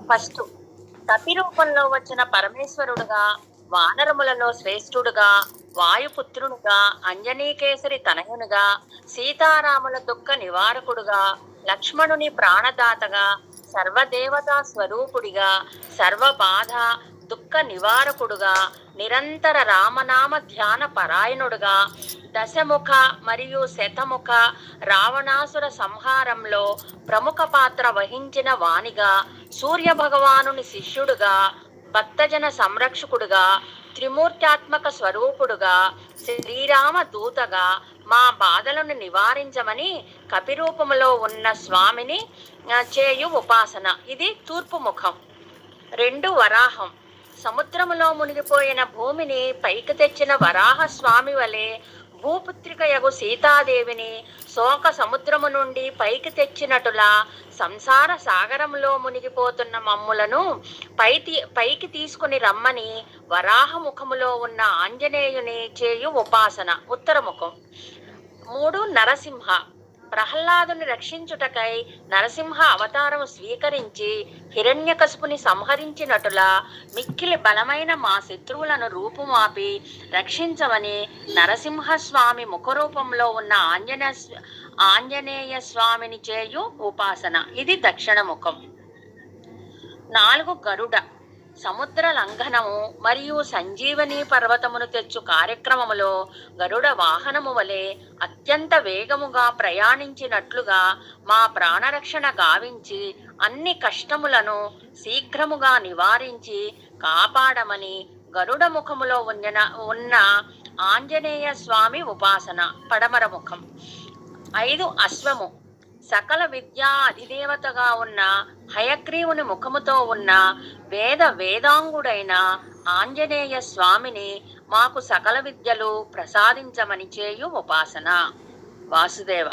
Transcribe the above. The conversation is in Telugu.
ఫస్ట్. కపి రూపంలో వచ్చిన పరమేశ్వరుడుగా వానరములలో శ్రేష్ఠుడుగా వాయుపుత్రునిగా అంజనీకేసరి తనయునుగా సీతారాముల దుఃఖ నివారకుడుగా లక్ష్మణుని ప్రాణదాతగా సర్వదేవతా స్వరూపుడిగా సర్వబాధ దుఃఖ నివారకుడుగా నిరంతర రామనామ ధ్యాన పరాయణుడుగా దశముఖ మరియు శతముఖ రావణాసుర సంహారంలో ప్రముఖ పాత్ర వహించిన వాణిగా సూర్య భగవానుని శిష్యుడుగా భక్తజన సంరక్షకుడుగా త్రిమూర్త్యాత్మక స్వరూపుడుగా శ్రీరామ దూతగా మా బాధలను నివారించమని కపిరూపములో ఉన్న స్వామిని చేయు ఉపాసన. ఇది తూర్పు ముఖం. రెండు వరాహం. సముద్రములో మునిగిపోయిన భూమిని పైకి తెచ్చిన వరాహ స్వామి వలె భూపుత్రికయగు సీతాదేవిని శోక సముద్రము నుండి పైకి తెచ్చినటులా సంసార సాగరంలో మునిగిపోతున్న మమ్ములను పై పైకి తీసుకుని రమ్మని వరాహముఖములో ఉన్న ఆంజనేయుని చేయు ఉపాసన. ఉత్తరముఖం. మూడు నరసింహ. ప్రహ్లాదుని రక్షించుటకై నరసింహ అవతారం స్వీకరించి హిరణ్యకసుపుని సంహరించినటులా మిక్కిలి బలమైన మా శత్రువులను రూపుమాపి రక్షించమని నరసింహస్వామి ముఖరూపంలో ఉన్న ఆంజనే ఆంజనేయ స్వామిని చేయు ఉపాసన. ఇది దక్షిణ ముఖం. నాలుగు గరుడ. సముద్ర లంఘనము మరియు సంజీవని పర్వతమును తెచ్చు కార్యక్రమములో గరుడ వాహనము వలె అత్యంత వేగముగా ప్రయాణించినట్లుగా మా ప్రాణరక్షణ గావించి అన్ని కష్టములను శీఘ్రముగా నివారించి కాపాడమని గరుడ ముఖములో ఉన్న ఉన్న ఆంజనేయ స్వామి ఉపాసన పడమర ముఖం. ఐదు అశ్వము. సకల విద్యా అధిదేవతగా ఉన్న హయగ్రీవుని ముఖముతో ఉన్న వేద వేదాంగుడైన ఆంజనేయ స్వామిని మాకు సకల విద్యలు ప్రసాదించమని చేయు ఉపాసన. వాసుదేవ